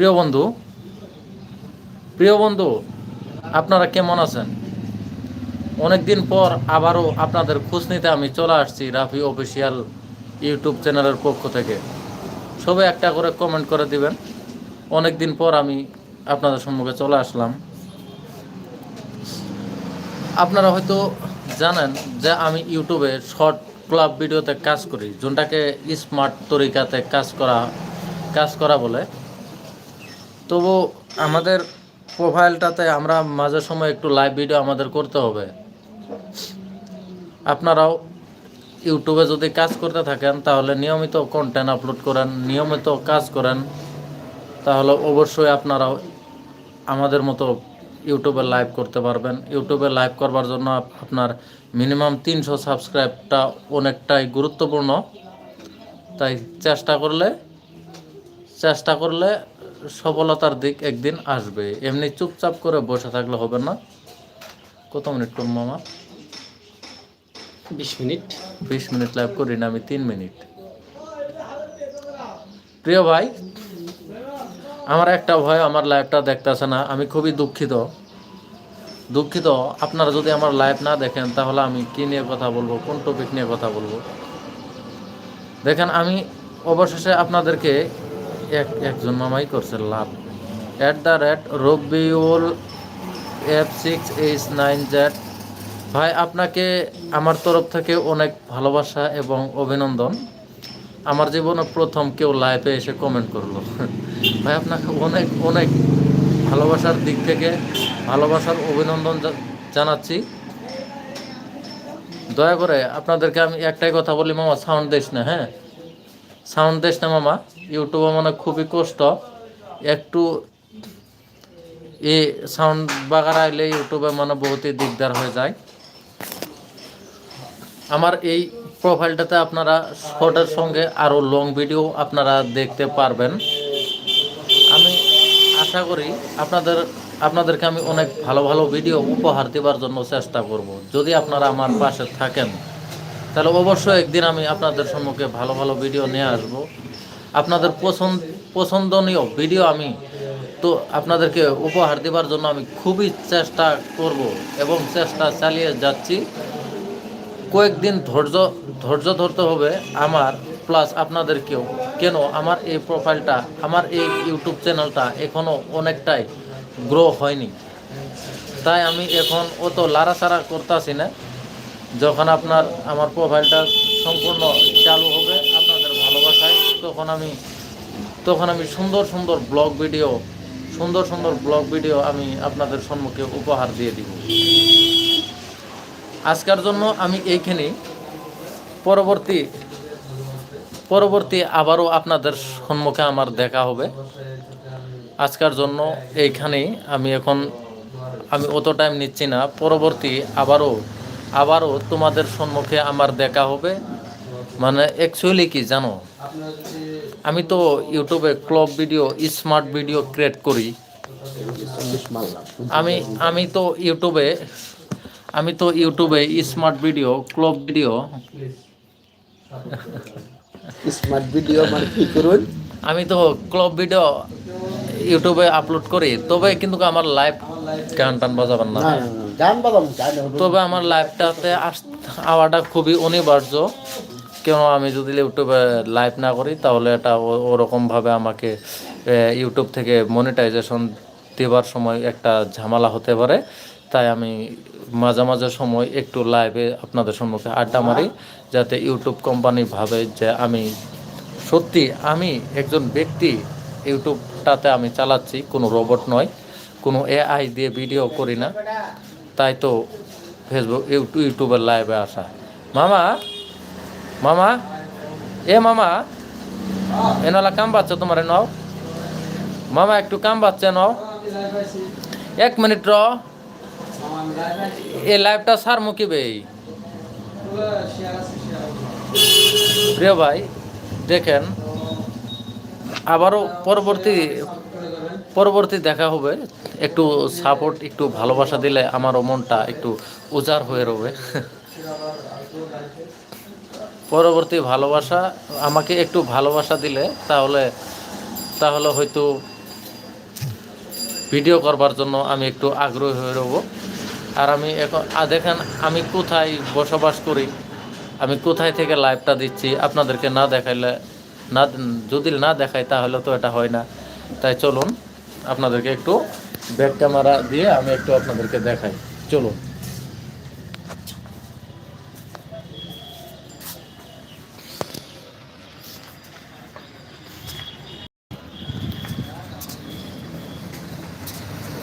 প্রিয় বন্ধু প্রিয় বন্ধু, আপনারা কেমন আছেন? অনেকদিন পর আবারও আপনাদের খোঁজ নিতে আমি চলে আসছি রাফি অফিসিয়াল ইউটিউব চ্যানেলের পক্ষ থেকে। সবাই একটা করে কমেন্ট করে দিবেন। অনেকদিন পর আমি আপনাদের সম্মুখে চলে আসলাম। আপনারা হয়তো জানেন যে আমি ইউটিউবে শর্ট ক্লাব ভিডিওতে কাজ করি যোনটাকে স্মার্ট তরিকাতে কাজ করা কাজ করা বলে। তবু আমাদের প্রোফাইলটাতে আমরা মাঝে সময় একটু লাইভ ভিডিও আমাদের করতে হবে। আপনারাও ইউটিউবে যদি কাজ করতে থাকেন, তাহলে নিয়মিত কন্টেন্ট আপলোড করেন, নিয়মিত কাজ করেন, তাহলে অবশ্যই আপনারাও আমাদের মতো ইউটিউবে লাইভ করতে পারবেন। ইউটিউবে লাইভ করবার জন্য আপনার মিনিমাম তিনশো সাবস্ক্রাইবটা অনেকটাই গুরুত্বপূর্ণ। তাই চেষ্টা করলে চেষ্টা করলে সফলতার দিক একদিন আসবে। এমনি চুপচাপ করে বসে থাকলে হবে না। কত মিনিট করব মামা? বিশ মিনিট। বিশ মিনিট লাইভ করি না আমি তিন মিনিট। প্রিয় ভাই আমার একটা ভয় আমার লাইভটা দেখতেছে না আমি খুবই দুঃখিত। দুঃখিত আপনারা যদি আমার লাইভ না দেখেন তাহলে আমি কি নিয়ে কথা বলব কোন টপিক নিয়ে কথা বলব? দেখেন আমি অবশেষে আপনাদেরকে এক একজন মামাই করছে লাভ। At the rate Rabiul F six H nine Z ভাই, আপনাকে আমার তরফ থেকে অনেক ভালোবাসা এবং অভিনন্দন। আমার জীবনে প্রথম কেউ লাইভে এসে কমেন্ট করল। ভাই, আপনাকে অনেক অনেক ভালোবাসার দিক থেকে ভালোবাসার অভিনন্দন জানাচ্ছি। দয়া করে আপনাদেরকে আমি একটাই কথা বলি, মামা সাউন্ড দেশ না হ্যাঁ? সাউন্ড দেশ না, মামা? ইউটিউবে মানে খুবই কষ্ট। একটু এ সাউন্ড বাগার আইলে ইউটিউবে মানে বহুতই দিকদার হয়ে যায়। আমার এই প্রোফাইলটাতে আপনারা শর্টের সঙ্গে আরও লং ভিডিও আপনারা দেখতে পারবেন। আমি আশা করি আপনাদের, আপনাদেরকে আমি অনেক ভালো ভালো ভিডিও উপহার দেওয়ার জন্য চেষ্টা করব। যদি আপনারা আমার পাশে থাকেন, তাহলে অবশ্যই একদিন আমি আপনাদের সম্মুখে ভালো ভালো ভিডিও নিয়ে আসব। আপনাদের পছন্দ, পছন্দনীয় ভিডিও আমি তো আপনাদেরকে উপহার দেওয়ার জন্য আমি খুবই চেষ্টা করব এবং চেষ্টা চালিয়ে যাচ্ছি। কয়েকদিন ধৈর্য ধৈর্য ধরতে হবে আমার প্লাস আপনাদেরকেও। কেন? আমার এই প্রোফাইলটা আমার এই ইউটিউব চ্যানেলটা এখনও অনেকটাই গ্রো হয়নি। তাই আমি এখন অত লাড়াচাড়া করতেছি না। যখন আপনার, আমার প্রোফাইলটা সম্পূর্ণ চালু হবে তখন আমি তখন আমি সুন্দর সুন্দর ব্লগ ভিডিও, সুন্দর সুন্দর ব্লগ ভিডিও আমি আপনাদের সম্মুখে উপহার দিয়ে দিব। আজকের জন্য আমি এইখানেই পরবর্তী পরবর্তী আবারও আপনাদের সম্মুখে আমার দেখা হবে। আজকের জন্য এইখানেই আমি এখন, আমি অত টাইম নিচ্ছি না। পরবর্তী আবারও আবারও তোমাদের সম্মুখে আমার দেখা হবে। মানে অ্যাকচুয়ালি কি জানো? আমি তো ইউটিউবে club video smart video create করি। আমি আমি তো ইউটিউবে আমি তো ইউটিউবে smart video club video. Smart video মানে কি করুন? আমি তো ক্লব ভিডিও ইউটিউবে আপলোড করি তবে কিন্তু আমার লাইভ গান টান বাজাবেন না। তবে আমার লাইভটাতে আওয়াটা খুবই অনিবার্য। কেন আমি যদি ইউটিউবে লাইভ না করি, তাহলে এটা ওরকমভাবে আমাকে ইউটিউব থেকে মনিটাইজেশন দেওয়ার সময় একটা ঝামেলা হতে পারে। তাই আমি মাঝে মাঝে সময় একটু লাইভে আপনাদের সম্মুখে আড্ডা মারি, যাতে ইউটিউব কোম্পানি ভাবে যে আমি সত্যি আমি একজন ব্যক্তি ইউটিউবটাতে আমি চালাচ্ছি, কোনো রোবট নয়, কোনো এআই দিয়ে ভিডিও করি না। তাই তো ফেসবুক ইউটিউব ইউটিউবের লাইভে আসা। মামা মামা? এ মামা, এনালা কাম পাচ্ছ তোমার নাও। মামা, একটু কাম পাচ্ছে নাও। এক মিনিট র। এই লাইভটা সার মুখিবে প্রিয় ভাই, দেখেন, আবারও পরবর্তী পরবর্তী দেখা হবে। একটু সাপোর্ট একটু ভালোবাসা দিলে আমারও মনটা একটু উজাড় হয়ে রবে। পরবর্তী ভালোবাসা আমাকে একটু ভালোবাসা দিলে, তাহলে তাহলে হয়তো ভিডিও করবার জন্য আমি একটু আগ্রহী হয়ে রব। আর আমি এখন দেখেন, আমি কোথায় বসবাস করি, আমি কোথায় থেকে লাইভটা দিচ্ছি, আপনাদেরকে না দেখাইলে, না, যদি না দেখাই তাহলে তো এটা হয় না। তাই চলুন, আপনাদেরকে একটু ব্যাক ক্যামেরা দিয়ে আমি একটু আপনাদেরকে দেখাই। চলুন।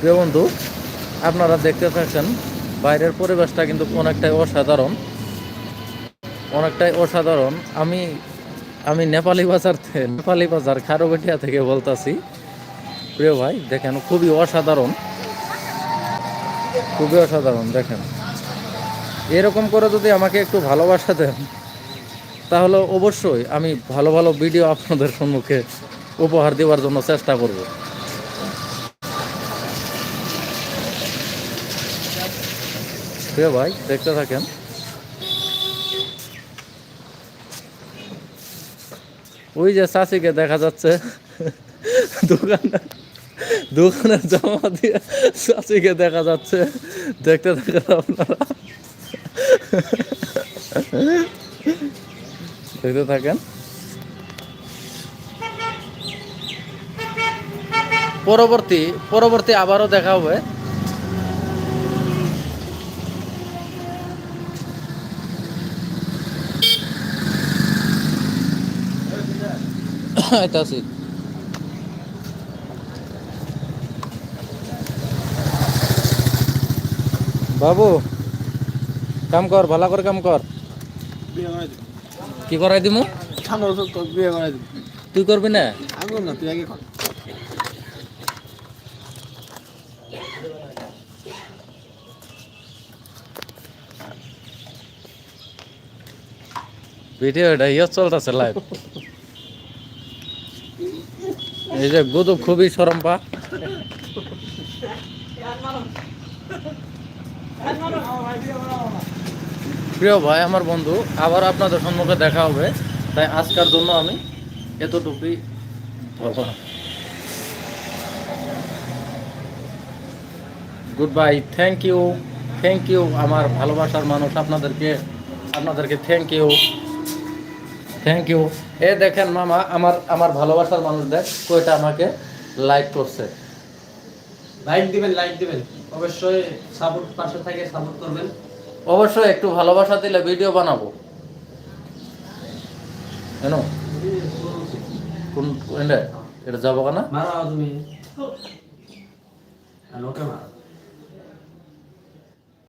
প্রিয় বন্ধু, আপনারা দেখতে থাকেন, বাইরের পরিবেশটা কিন্তু অনেকটাই অসাধারণ। অনেকটাই অসাধারণ। আমি আমি নেপালি বাজার নেপালি বাজার খারোবেটিয়া থেকে বলতাছি। প্রিয় ভাই, দেখেন, খুবই অসাধারণ। খুবই অসাধারণ, দেখেন। এরকম করে যদি আমাকে একটু ভালোবাসা দেন, তাহলে অবশ্যই আমি ভালো ভালো ভিডিও আপনাদের সম্মুখে উপহার দেওয়ার জন্য চেষ্টা করব। প্রিয় ভাই, দেখতে থাকেন। ওই যে চাষিকে দেখা যাচ্ছে, দোকানে দোকানের জমা দিয়ে চাষিকে দেখা যাচ্ছে। দেখতে থাকেন আপনারা। দেখতে থাকেন। পরবর্তী পরবর্তী আবারও দেখা হবে। আইতাছি বাবু কাম কর ভালো করে কাম কর। কি করাই দিমু? তুই করবি না? না তুই আগে কর। ভিডিও ইয়ে চলতেছে লাইভ এই গুদু খুবই সরম্পা প্রিয় ভাই, আমার বন্ধু, আবার আপনাদের সম্মুখে দেখা হবে। তাই আজকার জন্য আমি এতটুকুই বলব। Goodbye thank you thank you আমার ভালোবাসার মানুষ আপনাদেরকে আপনাদেরকে থ্যাংক ইউ থ্যাংক ইউ এ দেখেন মামা আমার আমার ভালোবাসার মানুষ দেখ কয়টা আমাকে লাইক করছে। লাইক দিবেন লাইক দিবেন। অবশ্যই সাপোর্ট পাশে থেকে সাপোর্ট করবেন। অবশ্যই একটু ভালোবাসা দিলে ভিডিও বানাবো। কেন কোন এটা যাব না মারা তুমি। লোকে মারা